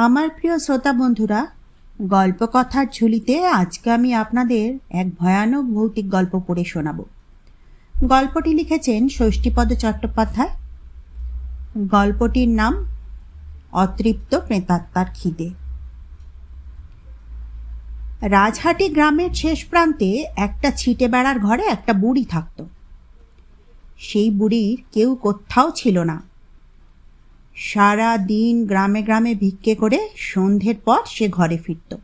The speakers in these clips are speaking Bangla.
আমার প্রিয় শ্রোতা বন্ধুরা, গল্পকথার ঝুলিতে আজকে আমি আপনাদের এক ভয়ানক ভৌতিক গল্প পড়ে শোনাব। গল্পটি লিখেছেন ষষ্ঠীপদ চট্টোপাধ্যায়। গল্পটির নাম, অতৃপ্ত প্রেতাত্মার খিদে। রাজহাটি গ্রামের শেষ প্রান্তে একটা ছিটে বেড়ার ঘরে একটা বুড়ি থাকত। সেই বুড়ির কেউ কোথাও ছিল না। সারা দিন গ্রামে গ্রামে ভিক্ষে করে সন্ধ্যের পর সে ঘরে ফিরত।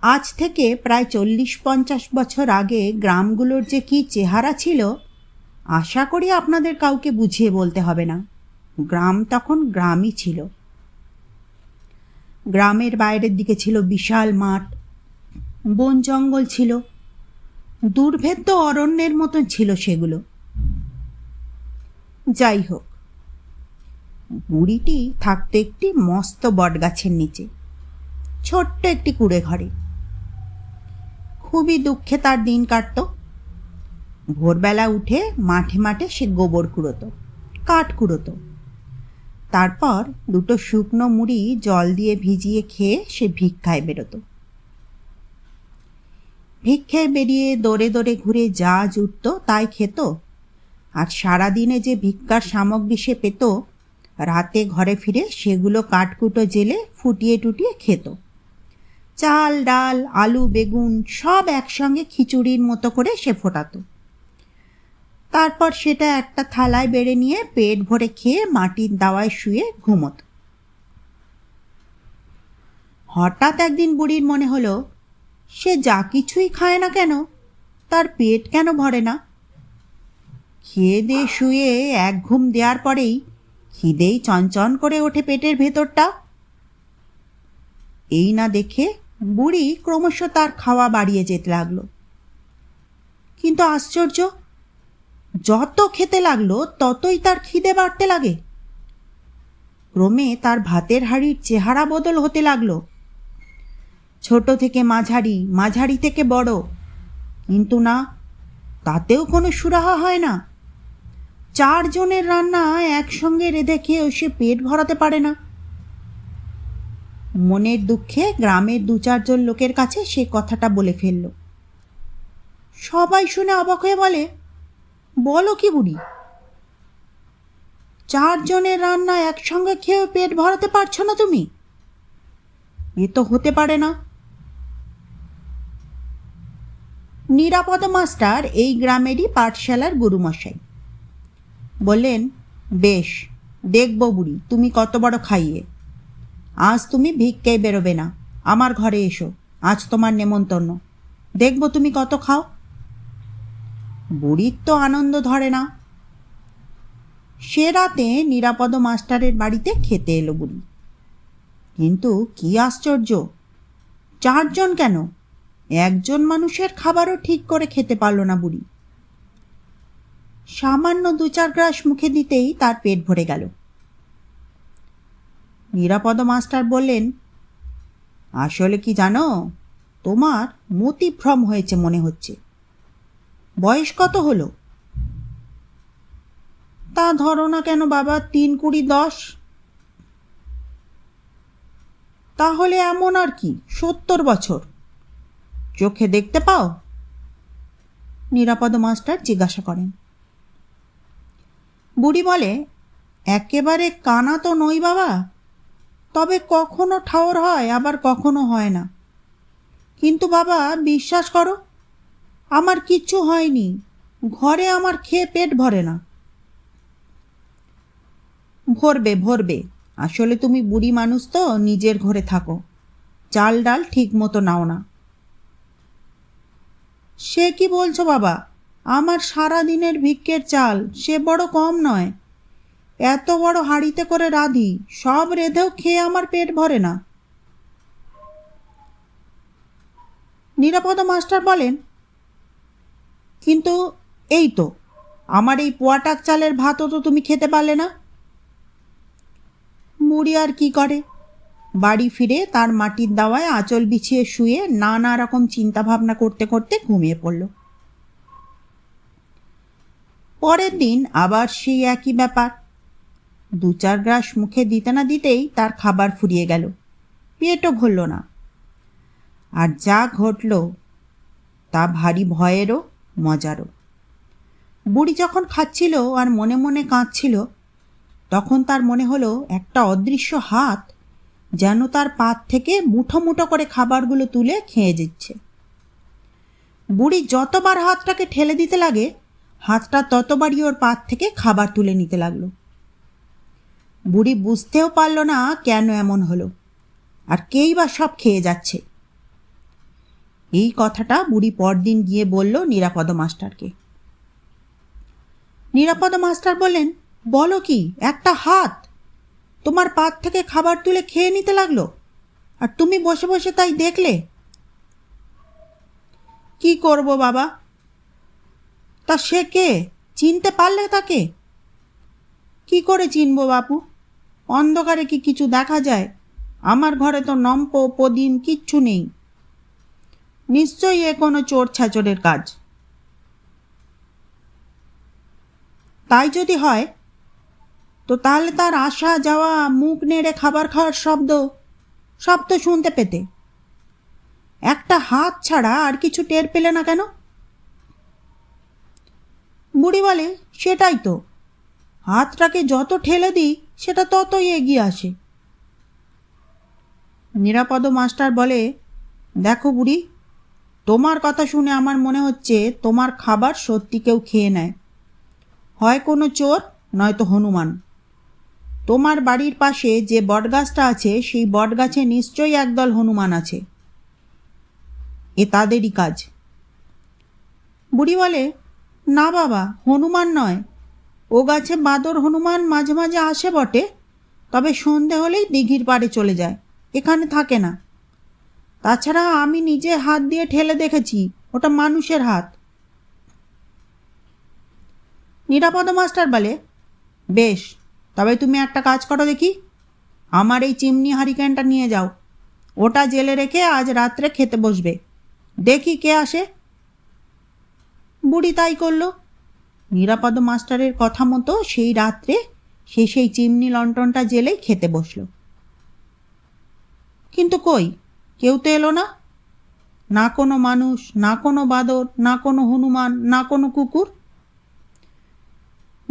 আজ থেকে প্রায় চল্লিশ পঞ্চাশ বছর আগে গ্রামগুলোর যে কী চেহারা ছিল, আশা করি আপনাদের কাউকে বুঝিয়ে বলতে হবে না। গ্রাম তখন গ্রামই ছিল। গ্রামের বাইরের দিকে ছিল বিশাল মাঠ, বন জঙ্গল ছিল, দুর্ভেদ্য অরণ্যের মতন ছিল সেগুলো। যাই হোক বুড়িটি থাকতো একটি মস্ত বটগাছের নিচে, ছোট্ট একটি কুড়ে ঘরে। খুবই দুঃখে তার দিন কাটত। ভোরবেলা উঠে মাঠে মাঠে সে গোবর কুড়োতো, কাঠ কুড়োতো। তারপর দুটো শুকনো মুড়ি জল দিয়ে ভিজিয়ে খেয়ে সে ভিক্ষায় বেরোতো। ভিক্ষায় বেরিয়ে দৌড়ে দৌড়ে ঘুরে যা জুটত তাই খেত, আর সারাদিনে যে ভিক্ষার সামগ্রী সে পেত রাতে ঘরে ফিরে সেগুলো কাঠকুটো জেলে ফুটিয়ে টুটিয়ে খেত। চাল, ডাল, আলু, বেগুন সব একসঙ্গে খিচুড়ির মতো করে সে ফোটাতো। তারপর সেটা একটা থালায় বেড়ে নিয়ে পেট ভরে খেয়ে মাটির দাওয়ায় শুয়ে ঘুমত। হঠাৎ একদিন বুড়ির মনে হলো, সে যা কিছুই খায় না কেন, তার পেট কেন ভরে না? খেয়ে দিয়ে শুয়ে এক ঘুম দেওয়ার পরেই খিদেই চঞ্চন করে ওঠে পেটের ভেতরটা। এই না দেখে বুড়ি ক্রমশ তার খাওয়া বাড়িয়ে যেতে লাগল। কিন্তু আশ্চর্য, যত খেতে লাগল, ততই তার খিদে বাড়তে লাগে। ক্রমে তার ভাতের হাড়ির চেহারা বদল হতে লাগল। ছোট থেকে মাঝারি মাঝারি থেকে বড়। কিন্তু না, তাতেও কোনো সুরাহা হয় না। চারজনের রান্না একসঙ্গে রেঁধে খেয়েও সে পেট ভরাতে পারে না। মনের দুঃখে গ্রামের দু চারজন লোকের কাছে সে কথাটা বলে ফেলল। সবাই শুনে অবাক হয়ে বলে, বলো কি বুড়ি? চারজনের রান্না একসঙ্গে খেয়েও পেট ভরাতে পারছ না তুমি? এ তো হতে পারে না। নিরাপদ মাস্টার এই গ্রামেরই পাঠশালার গুরুমশাই। বললেন, বেশ, দেখব বুড়ি, তুমি কত বড় খাইয়ে। আজ তুমি ভিক্ষেই বেরোবে না, আমার ঘরে এসো, আজ তোমার নেমন্তন্ন। দেখব তুমি কত খাও? বুড়ির তো আনন্দ ধরে না। সে রাতে নিরাপদ মাস্টারের বাড়িতে খেতে এলো বুড়ি। কিন্তু কি আশ্চর্য, চারজন কেন? একজন মানুষের খাবারও ঠিক করে খেতে পারল না বুড়ি। সামান্য দু চার গ্রাস মুখে দিতেই তার পেট ভরে গেল। নিরাপদ মাস্টার বললেন, আসলে কি জানো, তোমার মতিভ্রম হয়েছে মনে হচ্ছে। বয়স কত হলো? তা ধরো না কেন বাবা, তিন কুড়ি দশ। তাহলে এমন আর কি, সত্তর বছর। চোখে দেখতে পাও? নিরাপদ মাস্টার জিজ্ঞাসা করেন। বুড়ি বলে, একেবারে কানা তো নই বাবা। তবে কখনো ঠাওর হয়, আবার কখনো হয় না। কিন্তু বাবা, বিশ্বাস করো, আমার কিচ্ছু হয়নি। ঘরে আমার খেয়ে পেট ভরে না। ভরবে ভরবে। আসলে তুমি বুড়ি মানুষ তো, নিজের ঘরে থাকো। চাল ডাল ঠিক মতো নাও না। সে কি বলছো বাবা? আমার সারা দিনের ভিক্ষের চাল, সে বড় কম নয়। এত বড় হাঁড়িতে করে রাঁধি, সব রেধেও খেয়ে আমার পেট ভরে না। নিরাপদ মাস্টার বলেন, কিন্তু এই তো, আমার এই পোয়াটাক চালের ভাতও তো তুমি খেতে পারলে না। মুড়ি আর কি করে? বাড়ি ফিরে তার মাটির দাওয়ায় আঁচল বিছিয়ে শুয়ে নানা রকম চিন্তা ভাবনা করতে করতে ঘুমিয়ে পড়ল। পরের দিন আবার সেই একই ব্যাপার। দু চার গ্রাস মুখে দিতে না দিতেই তার খাবার ফুরিয়ে গেল। পেটও ভরল না। আর যা ঘটল, তা ভারী ভয়েরও, মজারও। বুড়ি যখন খাচ্ছিল আর মনে মনে কাঁদছিল, তখন তার মনে হলো একটা অদৃশ্য হাত যেন তার পাত থেকে মুঠো মুঠো করে খাবারগুলো তুলে খেয়ে দিচ্ছে। বুড়ি যতবার হাতটাকে ঠেলে দিতে লাগে হাতটা ততবারই ওর পাত থেকে খাবার তুলে নিতে লাগল। বুড়ি বুঝতেও পারল না কেন এমন হলো, আর কেই বা সব খেয়ে যাচ্ছে। এই কথাটা বুড়ি পরদিন গিয়ে বলল নিরাপদ মাস্টারকে। নিরাপদ মাস্টার বললেন, বলো কি, একটা হাত, তোমার পাত থেকে খাবার তুলে খেয়ে নিতে লাগল, আর তুমি বসে বসে তাই দেখলে? কি করব বাবা? তা সে কে? চিনতে পারলে তাকে? কি করে চিনবো বাপু? অন্ধকারে কি কিছু দেখা যায়? আমার ঘরে তো নম্প পদিন কিচ্ছু নেই। নিশ্চয়ই এ কোনো চোর ছাচরের কাজ। তাই যদি হয়, তো তাহলে তার আসা যাওয়া, মুখ নেড়ে খাবার খাওয়ার শব্দ সব তো শুনতে পেতে। একটা হাত ছাড়া আর কিছু টের পেলে না কেন? বুড়ি বলে, সেটাই তো। হাতটাকে যত ঠেলে দিই, সেটা ততই এগিয়ে আসে। নিরাপদ মাস্টার বলে, দেখো বুড়ি, তোমার কথা শুনে আমার মনে হচ্ছে তোমার খাবার সত্যি কেউ খেয়ে নেয়। হয় কোনো চোর নয়তো হনুমান। তোমার বাড়ির পাশে যে বটগাছটা আছে, সেই বটগাছে নিশ্চয়ই একদল হনুমান আছে। এ তাদেরই কাজ। বুড়ি বলে না বাবা, হনুমান নয়। ও গাছে বাঁদর হনুমান মাঝে মাঝে আসে বটে, তবে সন্ধে হলেই দিঘির পাড়ে চলে যায়, এখানে থাকে না। তাছাড়া আমি নিজে হাত দিয়ে ঠেলে দেখেছি, ওটা মানুষের হাত। নিরাপদ মাস্টার বলে, বেশ, তবে তুমি একটা কাজ করো দেখি। আমার এই চিমনি হারিকেনটা নিয়ে যাও। ওটা জেলে রেখে আজ রাত্রে খেতে বসবে। দেখি কে আসে। বুড়ি তাই করল। নিরাপদ মাস্টারের কথা মতো সেই রাত্রে সে সেই চিমনি লন্ঠনটা জেলেই খেতে বসল। কিন্তু কই? কেউ তো এলো না। না কোনো মানুষ, না কোনো বাদর, না কোনো হনুমান, না কোনো কুকুর।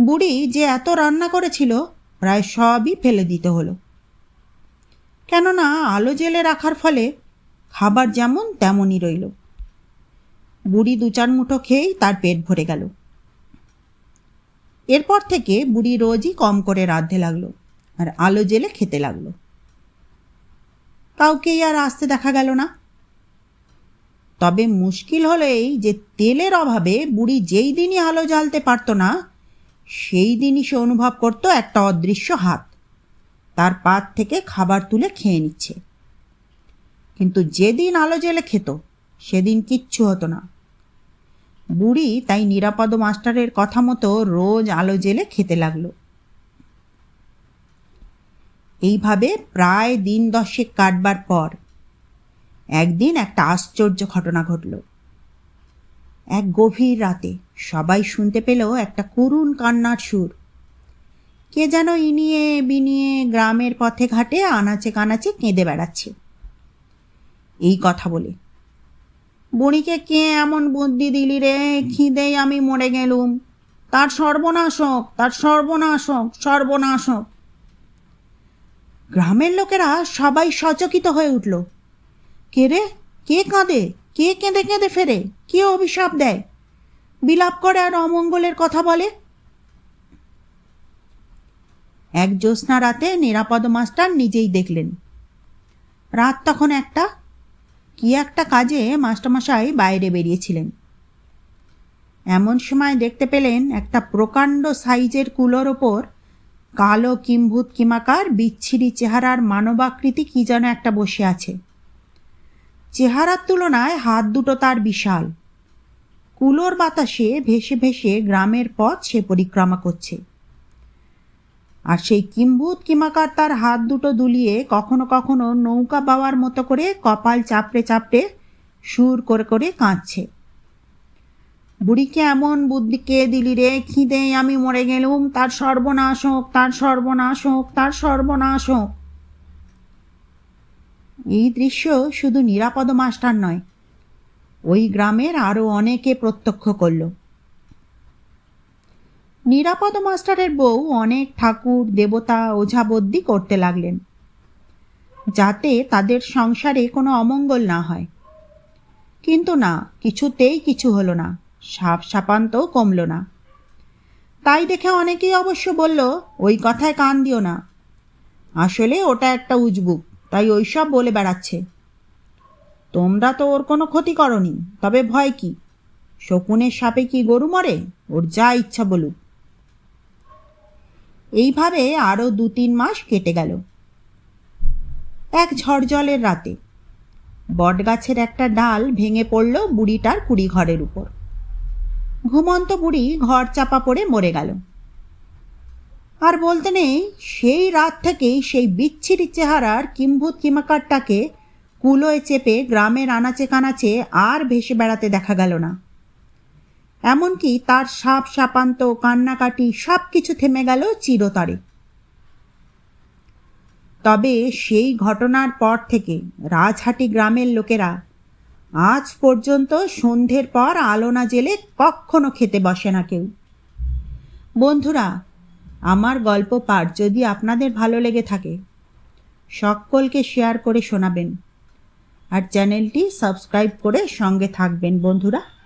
বুড়ি যে এত রান্না করেছিল, প্রায় সবই ফেলে দিতে হলো। কেননা আলো জেলে রাখার ফলে খাবার যেমন তেমনই রইল। বুড়ি দু চার মুঠো খেয়েই তার পেট ভরে গেল। এরপর থেকে বুড়ি রোজই কম করে রাঁধতে লাগল আর আলো জেলে খেতে লাগল। কাউকেই আর আসতে দেখা গেল না। তবে মুশকিল হলো এই যে তেলের অভাবে বুড়ি যেই দিনই আলো জ্বালতে পারতো না, সেই দিনই সে অনুভব করত একটা অদৃশ্য হাত। তার পাত থেকে খাবার তুলে খেয়ে নিচ্ছে। কিন্তু যেদিন আলো জেলে খেত, সেদিন কিচ্ছু হতো না। বুড়ি তাই নিরাপদ মাস্টারের কথা মতো রোজ আলো জেলে খেতে লাগল। এইভাবে প্রায় দিন দশেক কাটবার পর একদিন একটা আশ্চর্য ঘটনা ঘটল। এক গভীর রাতে সবাই শুনতে পেল একটা করুণ কান্নার সুর। কে যেন ইনিয়ে বিনিয়ে গ্রামের পথে ঘাটে আনাচে কানাচে কেঁদে বেড়াচ্ছে। এই কথা বলে বুড়িকে কে এমন বুদ্ধি দিলি রে? খিদেই আমি মরে গেলুম। তার সর্বনাশক তার সর্বনাশক সর্বনাশক গ্রামের লোকেরা সবাই সচকিত হয়ে উঠল। কে রে? কে কাঁদে? কে কেঁদে কেঁদে ফেরে? কে অভিশাপ দেয়? বিলাপ করে আর অমঙ্গলের কথা বলে? এক জ্যোৎস্না রাতে নিরাপদ মাস্টার নিজেই দেখলেন। রাত তখন একটা কি একটা কাজে মাস্টারমশাই বাইরে বেরিয়েছিলেন। এমন সময় দেখতে পেলেন একটা প্রকাণ্ড সাইজের কুলোর ওপর কালো কিম্ভূত কিমাকার, বিচ্ছিরি চেহারার মানবাকৃতি কি যেন একটা বসে আছে। চেহারার তুলনায় হাত দুটো তার বিশাল। কুলোর বাতাসে ভেসে ভেসে গ্রামের পথ সে পরিক্রমা করছে। আর সেই কিম্ভূত কিমাকার তার হাত দুটো দুলিয়ে কখনো কখনো নৌকা বাওয়ার মতো করে কপাল চাপড়ে চাপড়ে সুর করে করে কাঁদছে। বুড়িকে এমন বুদ্ধি কে দিলি রে? খিদে, আমি মরে গেলুম। তার সর্বনাশ হোক, তার সর্বনাশ হোক, তার সর্বনাশ হোক। এই দৃশ্য শুধু নিরাপদ মাস্টার নয়, ওই গ্রামের আরও অনেকে প্রত্যক্ষ করল। নিরাপদ মাস্টারের বউ অনেক ঠাকুর, দেবতা ওঝাবদ্যি করতে লাগলেন, যাতে তাদের সংসারে কোনো অমঙ্গল না হয়। কিন্তু না, কিছুতেই কিছু হলো না, সাপ সাপান্তও কমল না। তাই দেখে অনেকেই অবশ্য বলল, ওই কথায় কান দিও না। আসলে ওটা একটা উজবুক তাই ওইসব বলে বেড়াচ্ছে। তোমরা তো ওর কোনো ক্ষতি করনি, তবে ভয় কি? শকুনের সাপে কি গরু মরে? ওর যা ইচ্ছা বলুক। এইভাবে আরও দু তিন মাস কেটে গেল। এক ঝড়জলের রাতে বটগাছের একটা ডাল ভেঙে পড়ল বুড়িটার কুড়ি ঘরের উপর। ঘুমন্ত বুড়ি ঘর চাপা পড়ে মরে গেল। আর বলতে নেই, সেই রাত থেকেই সেই বিচ্ছিরি চেহারার কিম্ভূত কিমাকারটাকে কুলোয় চেপে গ্রামের আনাচে কানাচে আর ভেসে বেড়াতে দেখা গেল না। এমনকি তার সাপ, সাপান্ত, কান্নাকাটি সব কিছু থেমে গেল চিরতরে। তবে সেই ঘটনার পর থেকে রাজহাটি গ্রামের লোকেরা আজ পর্যন্ত সন্ধ্যের পর আলোনা জেলে কখনো খেতে বসে না কেউ। বন্ধুরা, আমার গল্প পাঠ যদি আপনাদের ভালো লেগে থাকে, সকলকে শেয়ার করে শোনাবেন। আর চ্যানেলটি সাবস্ক্রাইব করে সঙ্গে থাকবেন, বন্ধুরা।